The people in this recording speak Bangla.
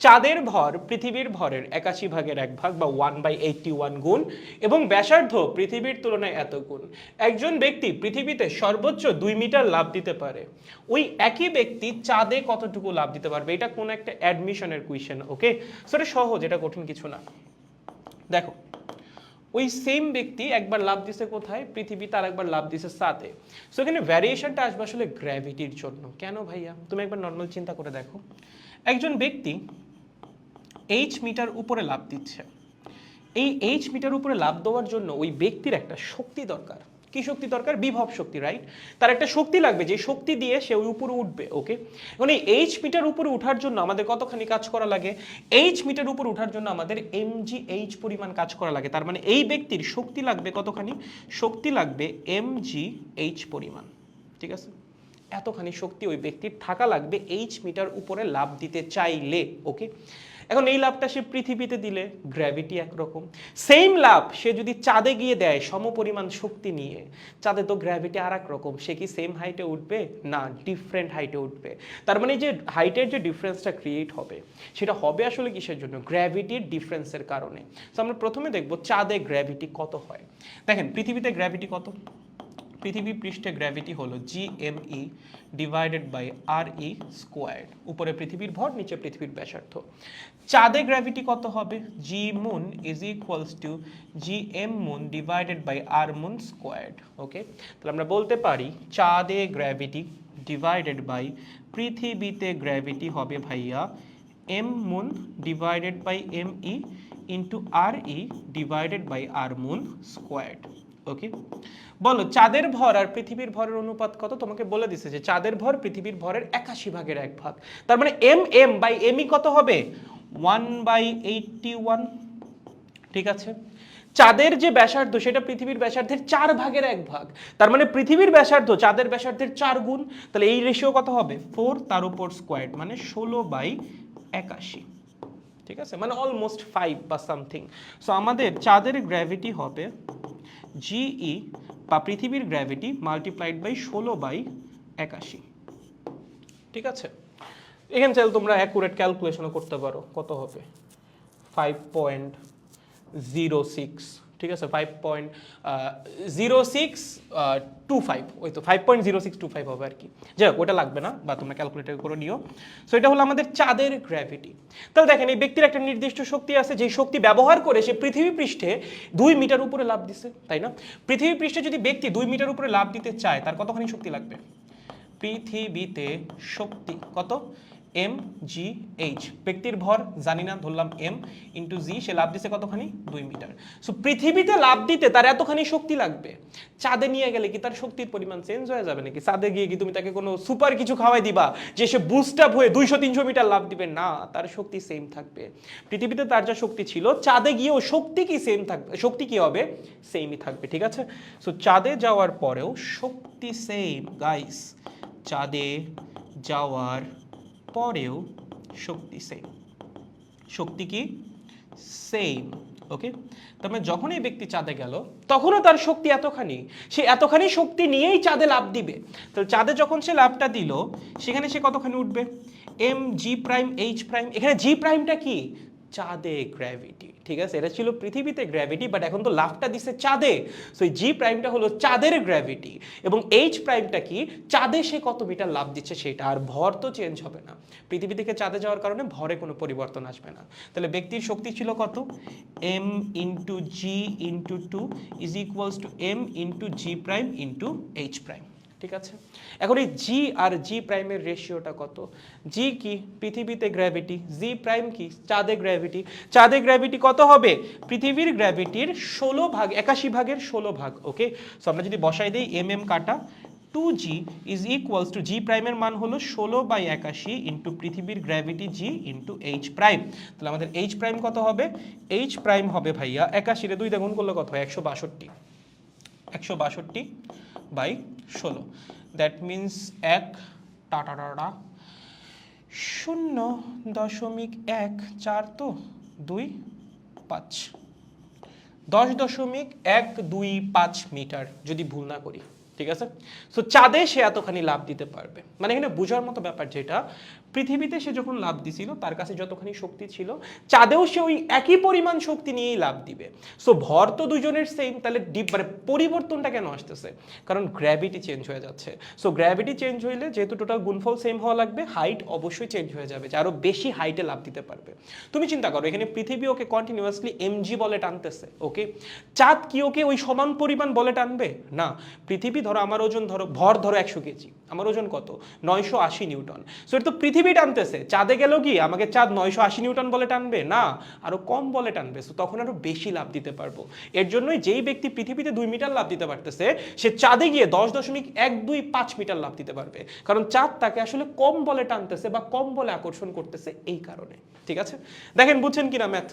চাঁদের ভর, পৃথিবীর ভরের একাশি ভাগের এক ভাগ বা ওয়ান বাই এইটটি ওয়ান গুণ এবং ব্যাসার্ধ পৃথিবীর তুলনায় এত গুণ। একজন ব্যক্তি পৃথিবীতে সর্বোচ্চ দুই মিটার লাভ দিতে পারে। ওই একই ব্যক্তি চাঁদে কতটুকু লাভ দিতে পারবে? এটা কোন একটা অ্যাডমিশনের কুয়েশন ওকে সেটা সহজ, এটা কঠিন কিছু না। দেখো, ওই সেম ব্যক্তি একবার লাভ দিছে কোথায়? পৃথিবীতে আর একবার লাভ দিছে সাথে। সো এখানে ভ্যারিয়েশনটা আসবে আসলে গ্র্যাভিটির জন্য। কেন ভাইয়া? তুমি একবার নর্মাল চিন্তা করে দেখো। একজন ব্যক্তি এইচ মিটার উপরে লাভ দিচ্ছে। এই এইচ মিটার উপরে লাভ দেওয়ার জন্য ওই ব্যক্তির একটা শক্তি দরকার। কি শক্তি দরকার? বিভব শক্তি রাইট তার একটা শক্তি লাগবে, যে শক্তি দিয়ে সে ওই উপরে উঠবে ওকে এখন এই এইচ মিটার উপরে ওঠার জন্য আমাদের কতখানি কাজ করা লাগে? এইচ মিটার উপরে ওঠার জন্য আমাদের এম জি এইচ পরিমাণ কাজ করা লাগে। তার মানে এই ব্যক্তির শক্তি লাগবে কতখানি? শক্তি লাগবে এম জি এইচ পরিমাণ, ঠিক আছে? এতখানি শক্তি ওই ব্যক্তির থাকা লাগবে এইচ মিটার উপরে লাভ দিতে চাইলে ওকে এখন এই লাভটা সে পৃথিবীতে দিলে গ্র্যাভিটি একরকম। সেম লাভ সে যদি চাঁদে গিয়ে দেয় সমপরিমাণ শক্তি নিয়ে, চাঁদে তো গ্র্যাভিটি আর রকম সে কি সেম হাইটে উঠবে? না ডিফারেন্ট হাইটে উঠবে। তার মানে যে হাইটের যে ডিফারেন্সটা ক্রিয়েট হবে, সেটা হবে আসলে কিসের জন্য? গ্র্যাভিটির ডিফারেন্সের কারণে। তো আমরা প্রথমে দেখব চাঁদে গ্র্যাভিটি কত হয়। দেখেন, পৃথিবীতে গ্র্যাভিটি কত? পৃথিবী পৃষ্ঠে গ্র্যাভিটি হলো G M E divided by R E squared উপরে পৃথিবীর ভর, নিচে পৃথিবীর ব্যাসার্ধ। চাঁদে গ্র্যাভিটি কত হবে? G moon is equals to G M moon divided by R moon squared okay তাহলে আমরা বলতে পারি, চাঁদে গ্র্যাভিটি ডিভাইডেড বাই পৃথিবীতে গ্র্যাভিটি হবে ভাইয়া M moon divided by M E into R E divided by R moon squared okay বলো, চাঁদের ভর আর পৃথিবীর ভরের অনুপাত কত? তোমাকে বলে দিছে যে চাঁদের ভর পৃথিবীর ভরের একাশি ভাগের এক ভাগ। তার মানে এম এম বাই এমই কত হবে? ওয়ান বাই এইটটি ওয়ান ঠিক আছে? চাঁদের যে ব্যাসার্ধ, সেটা পৃথিবীর ব্যাসার্ধের চার ভাগের এক ভাগ। তার মানে পৃথিবীর ব্যাসার্ধ, চাঁদের ব্যাসার্ধের চার গুণ, তাহলে এই রেশিও কত হবে? ফোর তার উপর স্কোয়ার মানে ষোলো বাই একাশি। ঠিক আছে? মানে অলমোস্ট ফাইভ বা সামথিং সো আমাদের চাঁদের গ্র্যাভিটি হবে জিই বা পৃথিবীর গ্র্যাভিটি মাল্টিপ্লাইড বাই ষোলো বাই একাশি। ঠিক আছে? এখানে চাইলে তোমরা অ্যাকুরেট ক্যালকুলেশনও করতে পারো। কত হবে? ফাইভ পয়েন্ট জিরো সিক্স ঠিক আছে? Five point zero six two five ওই তো five point zero six two five হবে আর কি। যাই হোক, ওটা লাগবে না, বা তোমরা ক্যালকুলেটার করে নিও। সো এটা হলো আমাদের চাঁদের গ্র্যাভিটি তাহলে দেখেন, এই ব্যক্তির একটা নির্দিষ্ট শক্তি আছে যে শক্তি ব্যবহার করে সে পৃথিবী পৃষ্ঠে দুই মিটার উপরে লাভ দিছে, তাই না? পৃথিবী পৃষ্ঠে যদি ব্যক্তি দুই মিটার উপরে লাভ দিতে চায়, তার কতখানি শক্তি লাগবে? পৃথিবীতে শক্তি কত? এম জি এইচ ব্যক্তির ভর, জানি না, ধরলাম এম ইন্টু জি সে লাভ দিছে কতখানি? দুই মিটার। সো পৃথিবীতে লাভ দিতে তার এতখানি শক্তি লাগবে? চাঁদে নিয়ে গেলে কি তার শক্তির পরিমাণ চেঞ্জ হয়ে যাবে নাকি? চাঁদে গিয়ে কি তুমি তাকে কোনো সুপার কিছু খাওয়াই দিবা যে সে বুস্ট আপ হয়ে দুইশো, তিনশো মিটার লাভ দিবে? না, তার শক্তি সেম থাকবে। পৃথিবীতে তার যা শক্তি ছিল, চাঁদে গিয়েও শক্তি কি সেম থাকবে? শক্তি কি হবে? সেমই থাকবে, ঠিক আছে? সো চাঁদে যাওয়ার পরেও শক্তি সেম গাইস চাঁদে যাওয়ার পরেও শক্তি সেম শক্তি কি? সেম ওকে তবে যখন এই ব্যক্তি চাঁদে গেল, তখনও তার শক্তি এতখানি। সে এতখানি শক্তি নিয়েই চাঁদে লাভ দিবে। তো চাঁদে যখন সে লাভটা দিল, সেখানে সে কতখানি উঠবে? M G prime H prime এখানে জি প্রাইমটা কি? চাঁদে গ্র্যাভিটি ঠিক আছে? এটা ছিল পৃথিবীতে গ্র্যাভিটি বাট এখন তো লাভটা দিছে চাঁদে। সো জি প্রাইমটা হলো চাঁদের গ্র্যাভিটি এবং এইচ প্রাইমটা কি? চাঁদে সে কত মিটার লাভ দিচ্ছে সেটা, আর ভর তো চেঞ্জ হবে না। পৃথিবী থেকে চাঁদে যাওয়ার কারণে ভরে কোনো পরিবর্তন আসবে না। তাহলে ব্যক্তির শক্তি ছিল কত? M into G into two is equals to M into G prime into H prime ঠিক আছে? এখন এই জি আর জি প্রাইমের রেশিওটা কত? জি কি? পৃথিবীতে গ্র্যাভিটি জি প্রাইম কি? চাঁদে গ্র্যাভিটি চাঁদে গ্র্যাভিটি কত হবে? পৃথিবীর গ্র্যাভিটির ষোলো ভাগ, একাশি ভাগের ষোলো ভাগ ওকে সো আমরা যদি বসাই দিই এম এম কাটা two G is equals to G প্রাইমের মান হলো ষোলো বাই একাশি ইন্টু পৃথিবীর gravity G into H prime তাহলে আমাদের এইচ প্রাইম কত হবে? এইচ প্রাইম হবে ভাইয়া, একাশিরে দুই দেখুন করলে কত হয়? একশো বাষট্টি। একশো বাষট্টি বাই ষোলো। দ্যাট মিন্স এক টাটা টাটা শূন্য দশমিক এক, চার তো দুই, পাঁচ। দশ দশমিক এক, দুই, পাঁচ মিটার যদি ভুল না করি। ঠিক আছে? সো চাঁদে সে এতখানি লাভ দিতে পারবে। মানে এখানে বোঝার মতো ব্যাপার যেটা, পৃথিবীতে সে যখন লাভ দিছিল, তার কাছে যতখানি শক্তি ছিল, চাঁদেও সে ওই একই পরিমাণ শক্তি নিয়েই লাভ দিবে। সো ভর তো দুজনের সেম তাহলে ডিপ মানে পরিবর্তনটা কেন আসতেছে? কারণ গ্র্যাভিটি চেঞ্জ হয়ে যাচ্ছে। সো গ্র্যাভিটি চেঞ্জ হইলে যেহেতু টোটাল গুণফল সেম হওয়া লাগবে হাইট অবশ্যই চেঞ্জ হয়ে যাবে, যে আরও বেশি হাইটে লাভ দিতে পারবে। তুমি চিন্তা করো, এখানে পৃথিবী ওকে কন্টিনিউয়াসলি এমজি বলে টানতেছে ওকে চাঁদ কি ওকে ওই সমান পরিমাণ বলে টানবে? না। পৃথিবী ধরো আমার ওজন ধরো, ভর ধরো একশো কেজি, আমার ওজন কত? নয়শো আশি নিউটন। সো এটা তো পৃথিবী টানতেছে। চাঁদে গেল কি? আমাকে চাঁদ নয়শো আশি নিউটন বলে টানবে? না, আরও কম বলে টানবে। সো তখন আরও বেশি লাভ দিতে পারব। এর জন্যই যেই ব্যক্তি পৃথিবীতে দুই মিটার লাভ দিতে পারতেছে, সে চাঁদে গিয়ে দশ দশমিক এক দুই পাঁচ মিটার লাভ দিতে পারবে। কারণ চাঁদ তাকে আসলে কম বলে টানতেছে বা কম বলে আকর্ষণ করতেছে এই কারণে। ঠিক আছে? দেখেন, বুঝছেন কিনা ম্যাথ